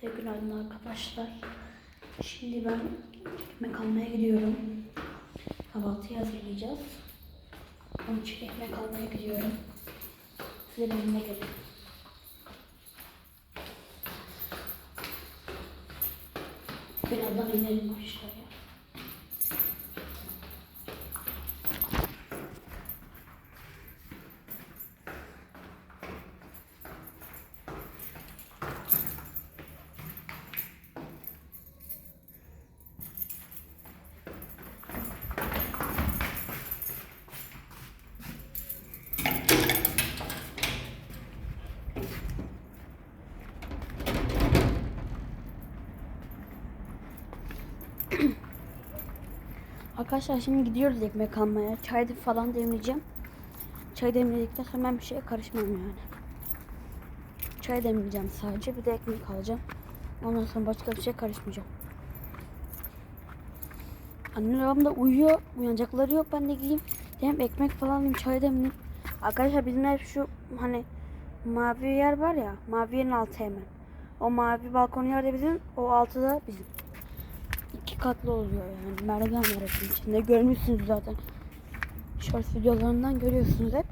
Size günaydın arkadaşlar. Şimdi ben ekmek almaya gidiyorum. Kahvaltıyı hazırlayacağız. Onun için ekmek almaya gidiyorum. Size benimle gelin. Birazdan inelim aşağıya. Arkadaşlar şimdi gidiyoruz ekmek almaya. Çay falan demleyeceğim. Çay demledikten ben bir şeye karışmam yani. Çay demleyeceğim sadece. Bir de ekmek alacağım. Ondan sonra başka bir şey karışmayacağım. Annem babam da uyuyor. Uyanacakları yok. Ben de gideyim. Hem ekmek falan alayım. Çay demleyeyim. Arkadaşlar bizim ev şu hani mavi yer var ya. Mavi yerin altı hemen. O mavi balkon yerde bizim. O altı da bizim iki katlı oluyor yani. Merdiven var hepsinin içinde. Görmüşsünüz zaten. Short videolarından görüyorsunuz hep.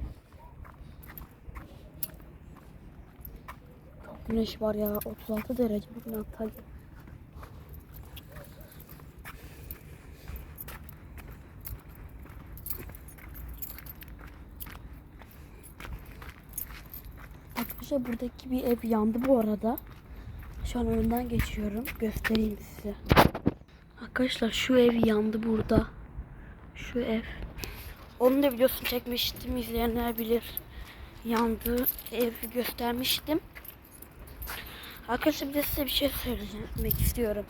Çok güneş var ya. 36 derece bugün Antalya. Arkadaşlar buradaki bir ev yandı bu arada. Şu an önünden geçiyorum. Göstereyim size. Arkadaşlar şu ev yandı burada. Şu ev. Onun da videosunu çekmiştim. İzleyenler bilir. Yandığı evi göstermiştim. Arkadaşlar bir de size bir şey söylemek istiyorum.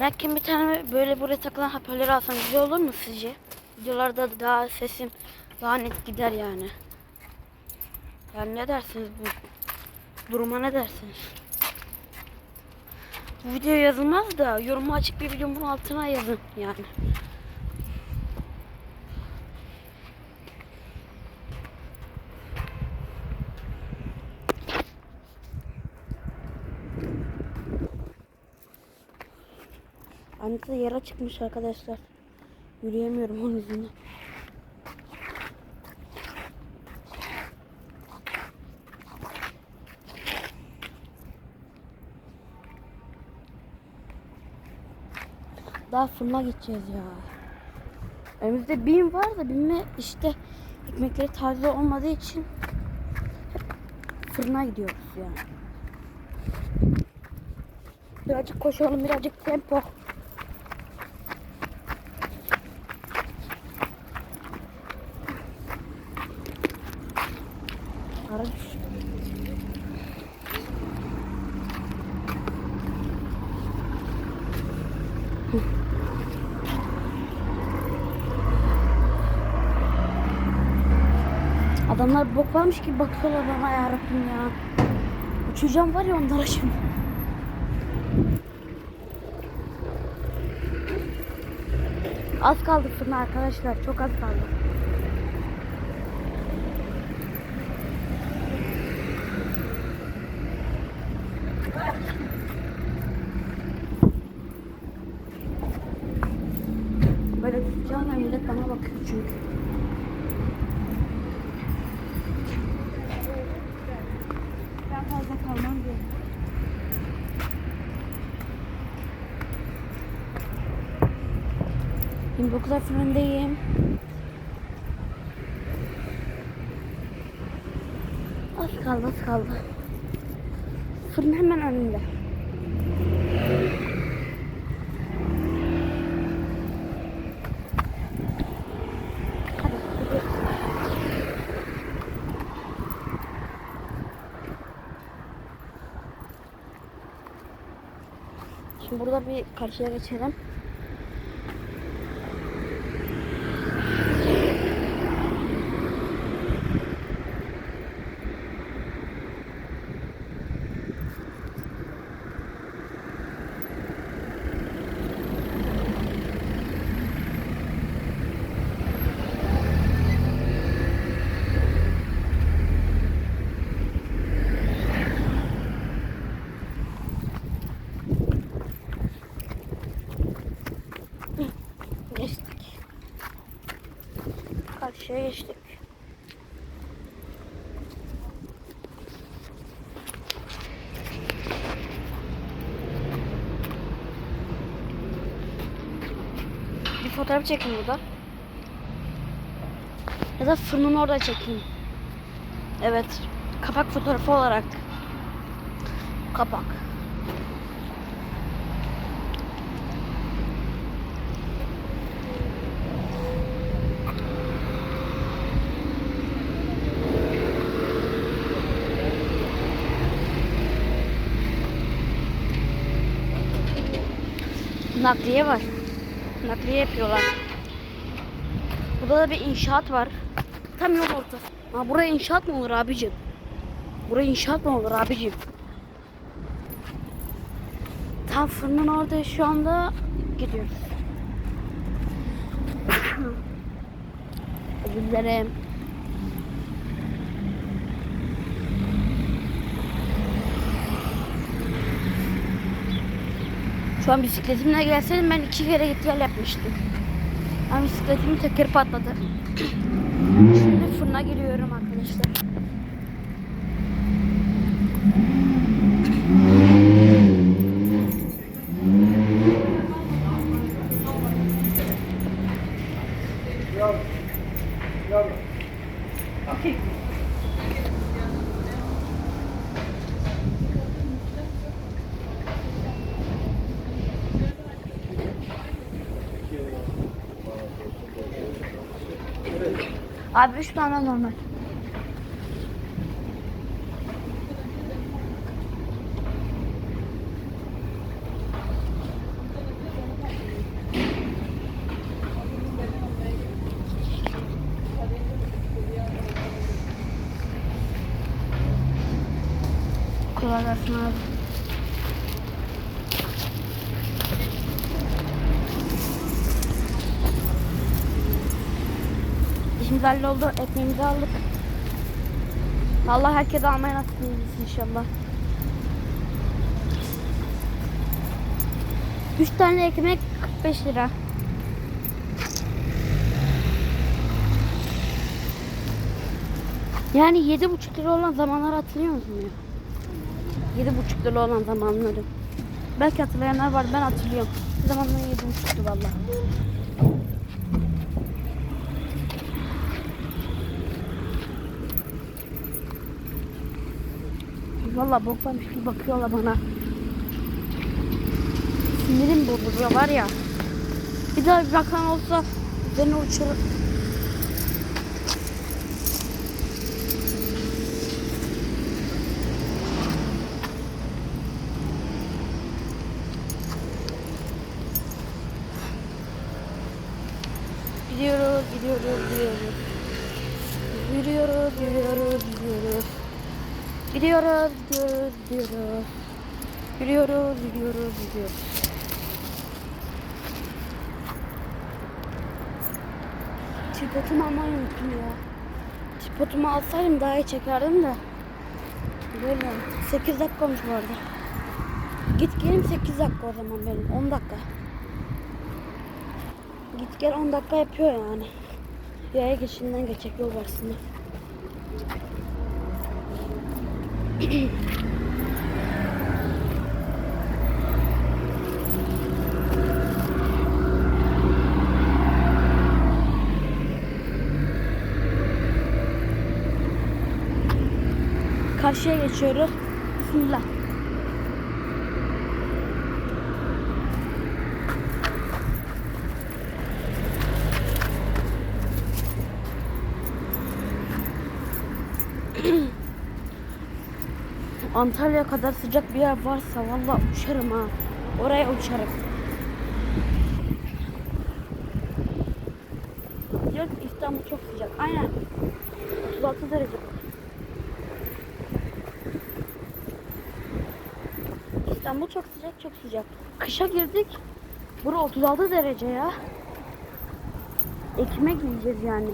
Belki bir tane böyle buraya takılan hoparlörü alsam güzel olur mu sizce? Videolarda daha sesim daha net gider yani. Yani ne dersiniz bu duruma ne dersiniz? Bu video yazılmaz da yoruma açık bir videonun altına yazın yani. De yere çıkmış arkadaşlar. Yürüyemiyorum onun yüzünden. Daha fırına gideceğiz ya. Önümüzde bin var da binme işte ekmekleri taze olmadığı için fırına gidiyoruz yani. Birazcık koşalım, birazcık tempo. Varmış gibi bakıyorlar bana yarabbim ya. Uçacağım var ya onlara şimdi. Az kaldı fırına arkadaşlar. Çok az kaldı. Fazla kalmam diye. Şimdi kadar fırındayım. Az kaldı az kaldı. Fırın hemen önünde. Hadi gidiyoruz. Şimdi burada bir karşıya geçelim. Karşıya geçtik. Bir fotoğraf çekeyim burada. Ya da fırının orada çekeyim. Evet. Kapak fotoğrafı olarak. Kapak. Nakliye var. Nakliye yapıyorlar. Burada da bir inşaat var. Tam yol ortası. Ha buraya inşaat mı olur abicim? Buraya inşaat mı olur abicim? Tam fırının orada şu anda gidiyoruz. Özür dilerim. Şu an bisikletimle gelseydim ben iki kere git yapmıştım. Ama bisikletimin tekeri patladı. Şimdi fırına giriyorum arkadaşlar. Abi üç tane normal. Gelsin abi. İşimiz halloldu. Ekmeğimizi aldık. Allah herkese almaya nasip eylesin inşallah. Üç tane ekmek 45 lira. Yani yedi buçuk lira olan zamanlar hatırlıyor musun? Yedi buçuk lira olan zamanları. Belki hatırlayanlar var ben hatırlıyorum. Zamanlar yedi buçuktu valla. Valla boklarmış gibi bakıyorlar bana. Sinirim bozuluyor var ya. Bir daha bir bakan olsa beni uçurur. Gidiyoruz, gidiyoruz, gidiyoruz. Yürüyoruz, yürüyoruz. Gidiyoruz, gidiyoruz, gidiyoruz. Yürüyoruz, yürüyoruz, gidiyoruz. Tripodumu almayı unuttum ya. Tripodumu alsaydım daha iyi çekerdim de. Böyle 8 dakika olmuş bu arada. Git gelim 8 dakika o zaman benim 10 dakika. Git gel 10 dakika yapıyor yani. Yaya geçinden geçecek yol varsın. Karşıya geçiyoruz. Bismillah. Antalya kadar sıcak bir yer varsa vallahi uçarım ha. Oraya uçarım. Ki İstanbul çok sıcak. Aynen. 36 derece. İstanbul çok sıcak, çok sıcak. Kışa girdik. Bura 36 derece ya. Ekmek yiyeceğiz yani.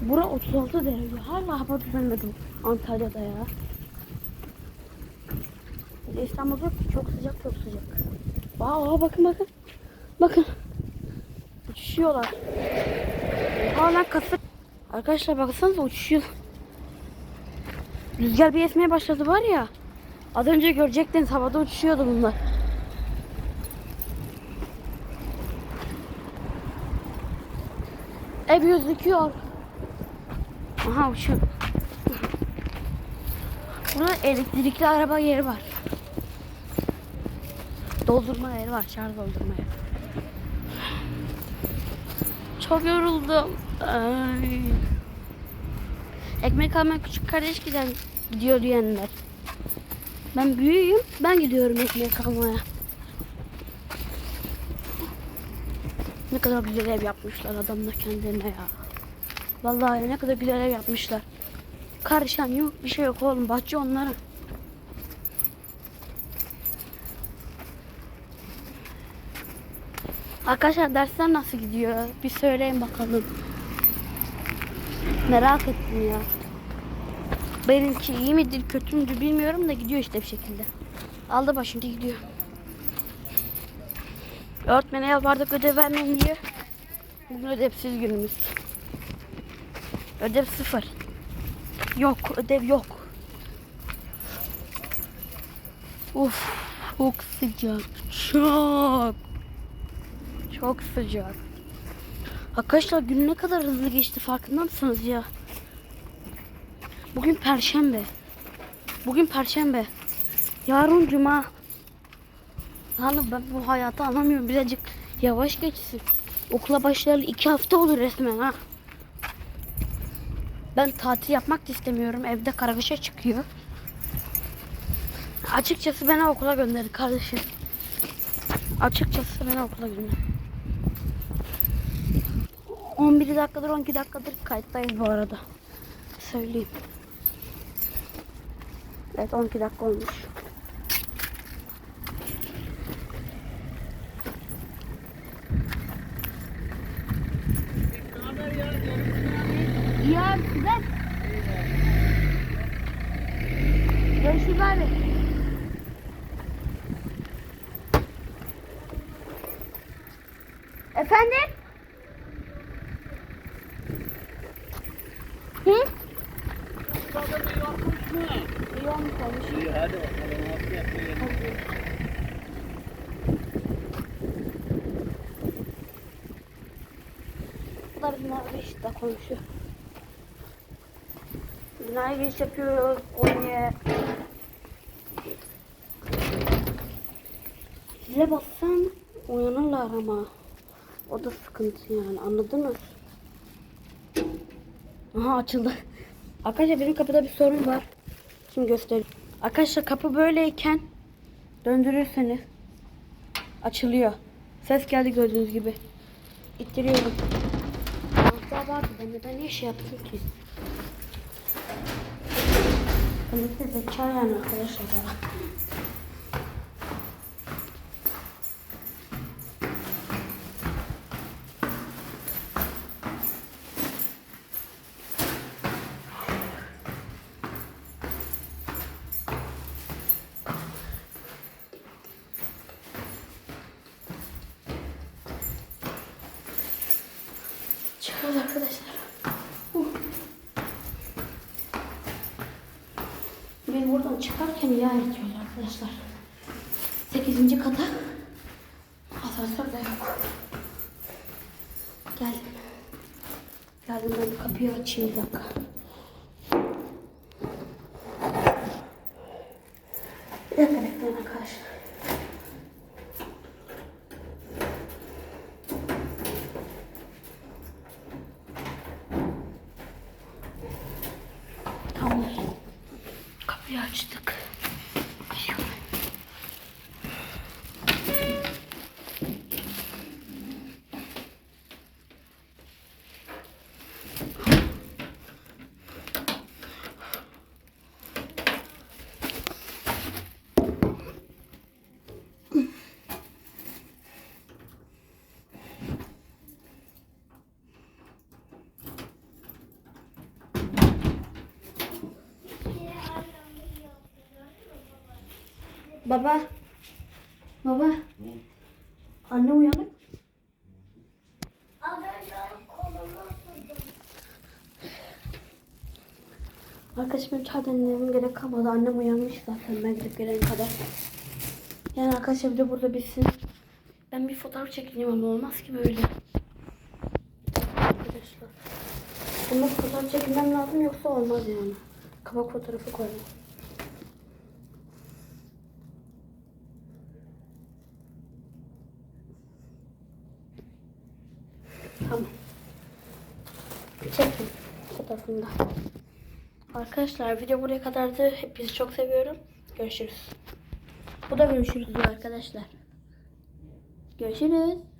Bura 36 derece. Hala hava düzenledim Antalya'da ya. İstanbul diyor ki çok sıcak çok sıcak. Aa, bakın bakın. Bakın. Uçuşuyorlar. Hala kasık. Arkadaşlar baksanıza uçuyor. Rüzgar bir esmeye başladı var ya. Az önce görecektiniz havada uçuşuyordu bunlar. Ev gözüküyor. Aha uçuyor. Burada elektrikli araba yeri var. Doldurma yeri var. Şarj doldurma yeri. Çok yoruldum. Ay. Ekmek almaya küçük kardeş giden gidiyor diyenler. Ben büyüğüm. Ben gidiyorum ekmek almaya. Ne kadar güzel ev yapmışlar adamlar kendilerine ya. Vallahi ne kadar güzel ev yapmışlar. Karışan yok bir şey yok oğlum bahçe onların. Arkadaşlar dersler nasıl gidiyor? Bir söyleyin bakalım. Merak ettim ya. Benimki iyi midir kötü müdür bilmiyorum da gidiyor işte bir şekilde. Aldı başını gidiyor. Öğretmene yalvardık ödev vermeyin diye. Bugün ödevsiz günümüz. Ödev sıfır. Yok ödev yok. Uf çok sıcak. Çok. Çok sıcak. Arkadaşlar gün ne kadar hızlı geçti farkında mısınız ya? Bugün perşembe. Bugün perşembe. Yarın cuma. Hani ben bu hayatı anlamıyorum. Birazcık yavaş geçsin. Okula başlayalı iki hafta olur resmen ha. Ben tatil yapmak da istemiyorum. Evde kargaşa çıkıyor. Açıkçası beni okula gönderdi kardeşim. Açıkçası beni okula gönderdi. 11 dakikadır 12 dakikadır kayıttayız bu arada. Söyleyeyim. Evet 12 dakika olmuş. Abi güzel. Görüşürüz abi. Efendim? Hı? İyi olmuş olmuş. İyi hadi bakalım afiyet olsun. Bu da işte komşu. Binaya giriş yapıyoruz. Oynuyor. Zile bassan uyanırlar ama. O da sıkıntı yani anladınız? Aha açıldı. Arkadaşlar benim kapıda bir sorun var. Şimdi göstereyim. Arkadaşlar kapı böyleyken döndürürseniz açılıyor. Ses geldi gördüğünüz gibi. İttiriyorum. Пам'ятаю, ще аптеки. Пам'ятаю, звичайно, хороша гра. Çıkıyoruz arkadaşlar. Uh. Beni buradan çıkarken yağ itiyorlar arkadaşlar. 8. kata asansör de yok. Geldim. Geldim ben kapıyı açayım bir dakika. Açtık. Baba. Baba. Anne uyanık. Arkadaşım hiç haberlerim gerek kalmadı. Annem uyanmış zaten ben gidip gelene kadar. Yani arkadaşlar video burada bitsin. Ben bir fotoğraf çekeceğim ama olmaz ki böyle. Arkadaşlar. Bunu fotoğraf çekmem lazım yoksa olmaz yani. Kabak fotoğrafı koymak. Fotoğrafını da. Arkadaşlar video buraya kadardı. Hepinizi çok seviyorum. Görüşürüz. Bu da görüşürüz arkadaşlar. Görüşürüz.